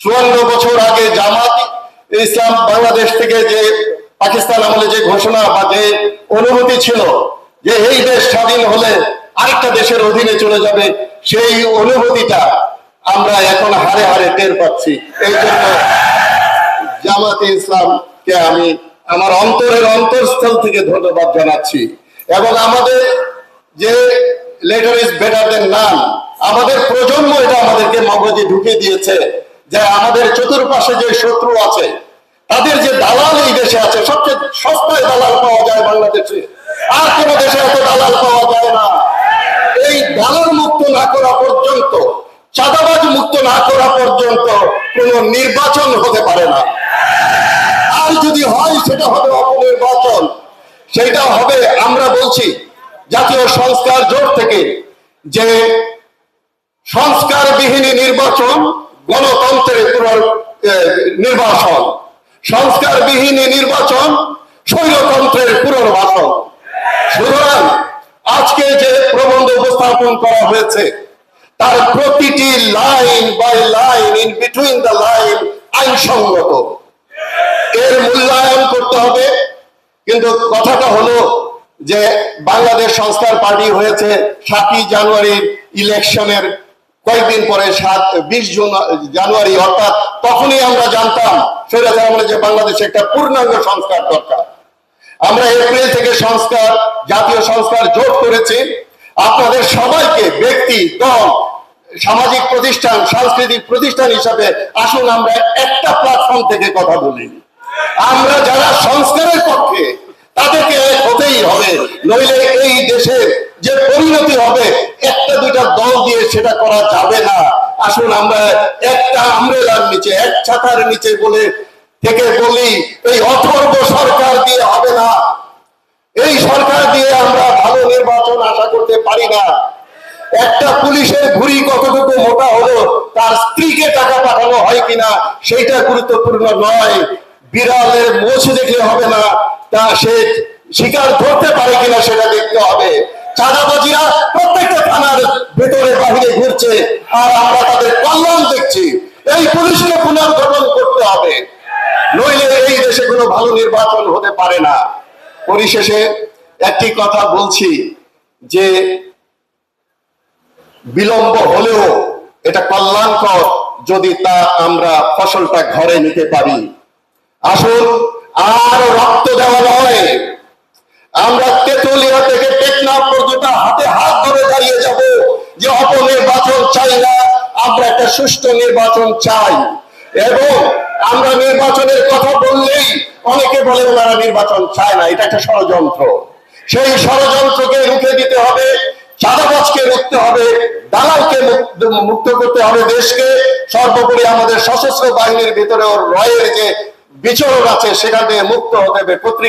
চুয়ান্ন বছর আগে জামাত ইসলাম বাংলাদেশ থেকে যে পাকিস্তান আমলে যে ঘোষণা বা যে অনুমতি ছিল যে এই দেশ স্বাধীন হলে আরেকটা দেশের অধীনে চলে যাবে, সেই অনুভূতিটা আমরা এখন হারে হারে টের পাচ্ছি। এই জন্য জামাতে ইসলামকে আমি আমার অন্তরের অন্তরস্থল থেকে ধন্যবাদ জানাচ্ছি। এবং আমাদের যে লেটার ইজ বেটার দেন নাম আমাদের প্রজন্ম এটা আমাদেরকে মগজে ঢুকে দিয়েছে যে আমাদের চতুর্পাশে যে শত্রু আছে, তাদের যে দালাল এই দেশে আছে, সবচেয়ে সস্তায় দালাল পাওয়া যায় বাংলাদেশে। আর কোন দেশে এত দালাল পাওয়া যায় না। এই দালাল মুক্ত না করা পর্যন্ত, চাঁদাবাজ মুক্ত না করা পর্যন্ত কোন নির্বাচন হতে পারে না। আর যদি হয়, সেটা হবে অপনির্বাচন। সেটা হবে, আমরা বলছি, জাতীয় সংস্কার জোট থেকে যে সংস্কারবিহীন নির্বাচন, গণতন্ত্রের পুনর নির্বাচন। সংস্কারবিহীন নির্বাচন, স্বৈরতন্ত্রের পুনর্বাসন। সুতরাং আজকে যে প্রবন্ধ উপস্থাপন করা হয়েছে, তার প্রতিটি line by line in between the line আইনসঙ্গত। এর মূল্যায়ন করতে হবে। কিন্তু কথাটা হলো যে বাংলাদেশ সংস্কার পার্টি হয়েছে সাতই জানুয়ারির ইলেকশনের কয়েকদিন পরে সাত, বিশ জুন, জানুয়ারি, অর্থাৎ তখনই আমরা জানতাম সৈরাজ আমলে যে বাংলাদেশে একটা পূর্ণাঙ্গ সংস্কার দরকার। আমরা এপ্রিল থেকে সংস্কার, জাতীয় সংস্কার জোট করেছি। আপনাদের সবাইকে ব্যক্তি, দল, সামাজিক প্রতিষ্ঠান, সাংস্কৃতিক প্রতিষ্ঠান হিসাবে আসুন, আমরা একটা প্ল্যাটফর্ম থেকে কথা বলি। আমরা যারা সংস্কারের পক্ষে, তাদেরকে হতেই হবে। নইলে এই দেশের যে পরিণতি হবে সেটা করা যাবে না। আসুন আমরা একটা আমরেলার নিচে, এক ছাতার নিচে বলে থেকে বলি, এই অথর্ব সরকার দিয়ে হবে না। এই সরকার দিয়ে আমরা ভালো নির্বাচন আশা করতে পারি না। একটা পুলিশের ঘুড়ি কতটুকু মোটা হলো, তার স্ত্রীকে টাকা পাঠানো হয় কিনা, সেইটা গুরুত্বপূর্ণ নয়। বিড়ালের মোছ দেখলে হবে না, তা সে শিকার ধরতে পারে কিনা সেটা দেখতে হবে। ভেতরে ঘুরছে আর আমরা তাদের কল্যাণ দেখছি। এই পুলিশকে পুনর্গঠন করতে হবে। নইলে এই দেশে কোনো ভালো নির্বাচন হতে পারে না। পরিশেষে একটি কথা বলছি যে, বিলম্ব হলেও এটা কল্যাণকর যদি তা আমরা ফসলটা ঘরে নিতে পারি। আসুন, আর রক্ত দেওয়া নয়। আমরা তেতুলিয়া থেকে টেকনাফ পর্যন্ত হাতে হাত ধরে দাঁড়িয়ে যাব যে অপনির্বাচন চাই না আমরা একটা সুষ্ঠু নির্বাচন চাই। এবং আমরা নির্বাচনের কথা বললেই অনেকে বলে ওনারা নির্বাচন চায় না, এটা একটা ষড়যন্ত্র। সেই ষড়যন্ত্রকে রুখে দিতে হবে, চাঁদাবাজকে রুখতে হবে, দালালকে মুক্ত- করতে হবে দেশকে। সর্বোপরি আমাদের সশস্ত্র বাহিনীর ভিতরে ওর রয়ের যে বিচরণ আছে, সেখান থেকে মুক্ত হতে হবে। পত্রিকা